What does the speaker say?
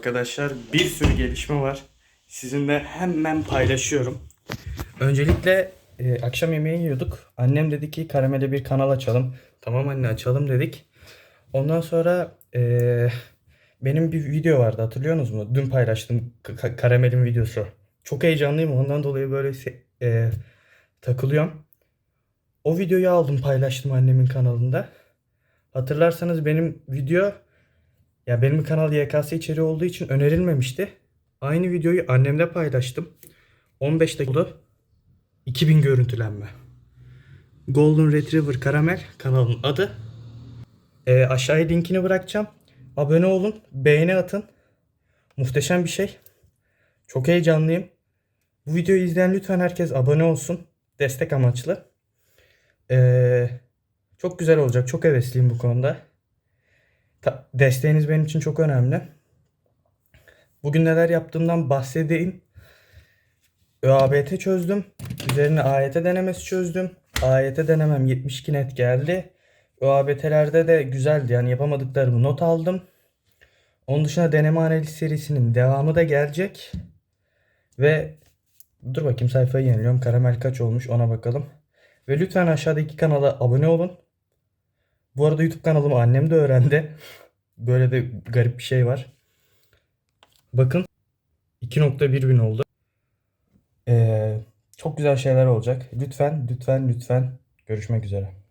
Arkadaşlar bir sürü gelişme var. Sizinle hemen paylaşıyorum. Öncelikle e, akşam yemeği yiyorduk. Annem dedi ki karamele bir kanal açalım. Tamam anne açalım dedik. Ondan sonra e, benim bir video vardı hatırlıyorsunuz mu? Dün paylaştım Ka- karamelin videosu. Çok heyecanlıyım ondan dolayı böyle e, takılıyorum. O videoyu aldım paylaştım annemin kanalında. Hatırlarsanız benim video ya benim kanal YKS içeriği olduğu için önerilmemişti. Aynı videoyu annemle paylaştım. 15 dakika 2000 görüntülenme. Golden Retriever Caramel kanalın adı. Ee, aşağıya linkini bırakacağım. Abone olun, beğeni atın. Muhteşem bir şey. Çok heyecanlıyım. Bu videoyu izleyen lütfen herkes abone olsun. Destek amaçlı. Ee, çok güzel olacak. Çok hevesliyim bu konuda. Desteğiniz benim için çok önemli. Bugün neler yaptığımdan bahsedeyim. ÖABT çözdüm. Üzerine AYT denemesi çözdüm. AYT denemem 72 net geldi. ÖABT'lerde de güzeldi. Yani yapamadıklarımı not aldım. Onun dışında deneme analiz serisinin devamı da gelecek. Ve dur bakayım sayfayı yeniliyorum. Karamel kaç olmuş ona bakalım. Ve lütfen aşağıdaki kanala abone olun. Bu arada YouTube kanalımı annem de öğrendi. Böyle de garip bir şey var. Bakın 2.1 bin oldu. Ee, çok güzel şeyler olacak. Lütfen, lütfen, lütfen görüşmek üzere.